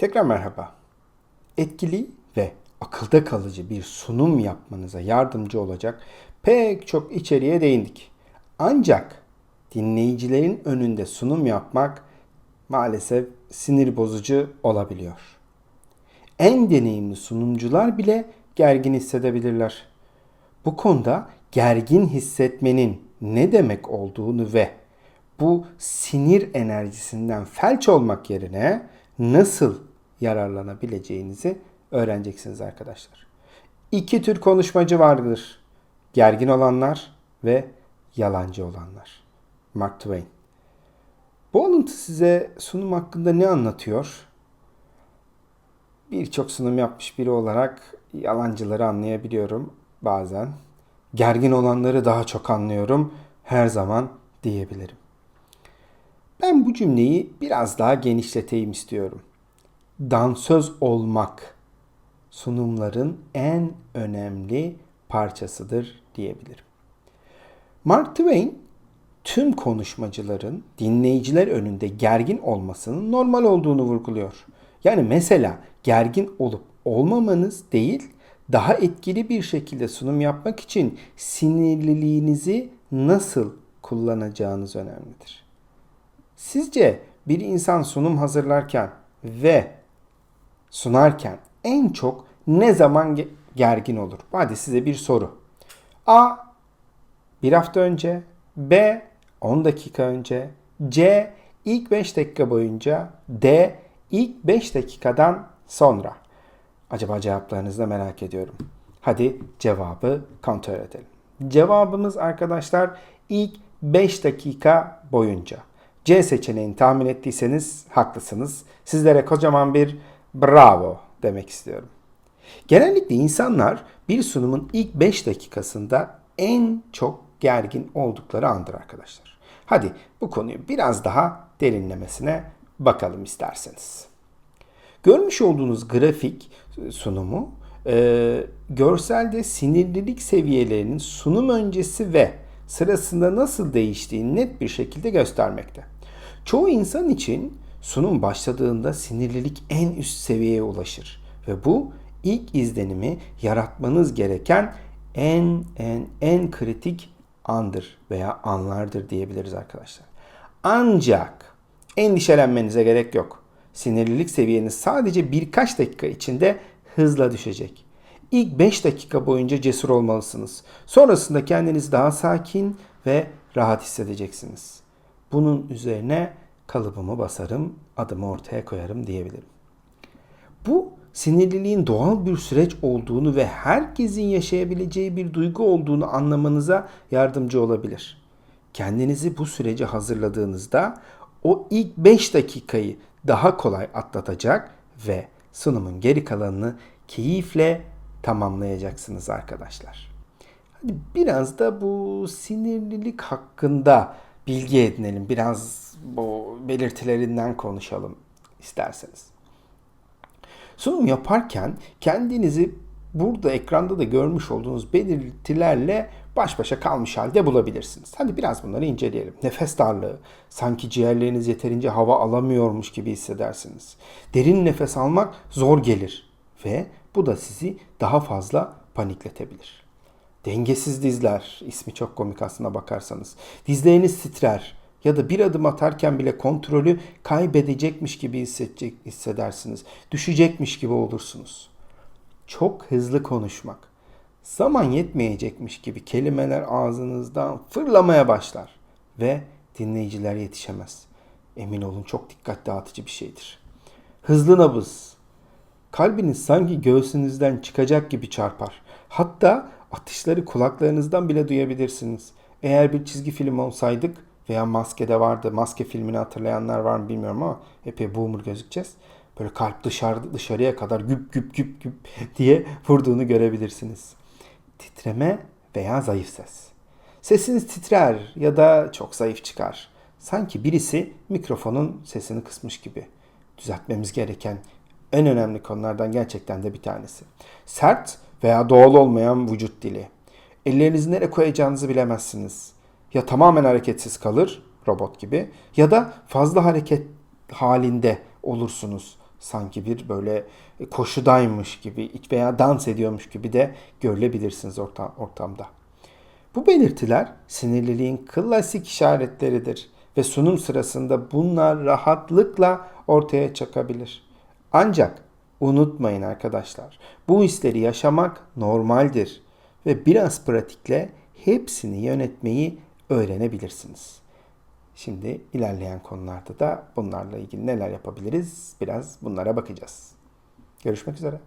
Tekrar merhaba. Etkili ve akılda kalıcı bir sunum yapmanıza yardımcı olacak pek çok içeriğe değindik. Ancak dinleyicilerin önünde sunum yapmak maalesef sinir bozucu olabiliyor. En deneyimli sunumcular bile gergin hissedebilirler. Bu konuda gergin hissetmenin ne demek olduğunu ve bu sinir enerjisinden felç olmak yerine nasıl yararlanabileceğinizi öğreneceksiniz arkadaşlar. İki tür konuşmacı vardır. Gergin olanlar ve yalancı olanlar. Mark Twain. Bu alıntı size sunum hakkında ne anlatıyor? Birçok sunum yapmış biri olarak yalancıları anlayabiliyorum bazen. Gergin olanları daha çok anlıyorum her zaman diyebilirim. Ben bu cümleyi biraz daha genişleteyim istiyorum. Dansöz olmak sunumların en önemli parçasıdır diyebilirim. Mark Twain tüm konuşmacıların dinleyiciler önünde gergin olmasının normal olduğunu vurguluyor. Yani mesela gergin olup olmamanız değil, daha etkili bir şekilde sunum yapmak için sinirliliğinizi nasıl kullanacağınız önemlidir. Sizce bir insan sunum hazırlarken ve sunarken en çok ne zaman gergin olur? Hadi size bir soru. A. Bir hafta önce. B. 10 dakika önce. C. ilk 5 dakika boyunca. D. ilk 5 dakikadan sonra. Acaba cevaplarınızı da merak ediyorum. Hadi cevabı kontrol edelim. Cevabımız arkadaşlar ilk 5 dakika boyunca. C seçeneğini tahmin ettiyseniz haklısınız. Sizlere kocaman bir bravo demek istiyorum. Genellikle insanlar bir sunumun ilk 5 dakikasında en çok gergin oldukları andır arkadaşlar. Hadi bu konuyu biraz daha derinlemesine bakalım isterseniz. Görmüş olduğunuz grafik sunumu e, görselde sinirlilik seviyelerinin sunum öncesi ve sırasında nasıl değiştiğini net bir şekilde göstermekte. Çoğu insan için sunum başladığında sinirlilik en üst seviyeye ulaşır ve bu ilk izlenimi yaratmanız gereken en en en kritik andır veya anlardır diyebiliriz arkadaşlar. Ancak endişelenmenize gerek yok. Sinirlilik seviyeniz sadece birkaç dakika içinde hızla düşecek. İlk 5 dakika boyunca cesur olmalısınız. Sonrasında kendinizi daha sakin ve rahat hissedeceksiniz. Bunun üzerine kalıbımı basarım, adımı ortaya koyarım diyebilirim. Bu sinirliliğin doğal bir süreç olduğunu ve herkesin yaşayabileceği bir duygu olduğunu anlamanıza yardımcı olabilir. Kendinizi bu sürece hazırladığınızda o ilk 5 dakikayı daha kolay atlatacak ve sunumun geri kalanını keyifle tamamlayacaksınız arkadaşlar. Hadi biraz da bu sinirlilik hakkında bilgi edinelim. Biraz bu belirtilerinden konuşalım isterseniz. Sunum yaparken kendinizi burada ekranda da görmüş olduğunuz belirtilerle baş başa kalmış halde bulabilirsiniz. Hadi biraz bunları inceleyelim. Nefes darlığı, sanki ciğerleriniz yeterince hava alamıyormuş gibi hissedersiniz. Derin nefes almak zor gelir ve bu da sizi daha fazla panikletebilir. Dengesiz dizler, ismi çok komik aslına bakarsanız. Dizleriniz titrer ya da bir adım atarken bile kontrolü kaybedecekmiş gibi hissedecek, hissedersiniz. Düşecekmiş gibi olursunuz. Çok hızlı konuşmak, zaman yetmeyecekmiş gibi kelimeler ağzınızdan fırlamaya başlar ve dinleyiciler yetişemez. Emin olun çok dikkat dağıtıcı bir şeydir. Hızlı nabız. Kalbiniz sanki göğsünüzden çıkacak gibi çarpar. Hatta atışları kulaklarınızdan bile duyabilirsiniz. Eğer bir çizgi film olsaydık veya Maske'de vardı. Maske filmini hatırlayanlar var mı bilmiyorum ama epey boomer gözükeceğiz. Böyle kalp dışarı, dışarıya kadar güp güp güp güp diye vurduğunu görebilirsiniz. Titreme veya zayıf ses. Sesiniz titrer ya da çok zayıf çıkar. Sanki birisi mikrofonun sesini kısmış gibi. Düzeltmemiz gereken en önemli konulardan gerçekten de bir tanesi. Sert veya doğal olmayan vücut dili. Ellerinizi nereye koyacağınızı bilemezsiniz. Ya tamamen hareketsiz kalır robot gibi ya da fazla hareket halinde olursunuz. Sanki bir böyle koşudaymış gibi veya dans ediyormuş gibi de görülebilirsiniz ortam, ortamda. Bu belirtiler sinirliliğin klasik işaretleridir ve sunum sırasında bunlar rahatlıkla ortaya çıkabilir. Ancak unutmayın arkadaşlar, bu hisleri yaşamak normaldir ve biraz pratikle hepsini yönetmeyi öğrenebilirsiniz. Şimdi ilerleyen konularda da bunlarla ilgili neler yapabiliriz biraz bunlara bakacağız. Görüşmek üzere.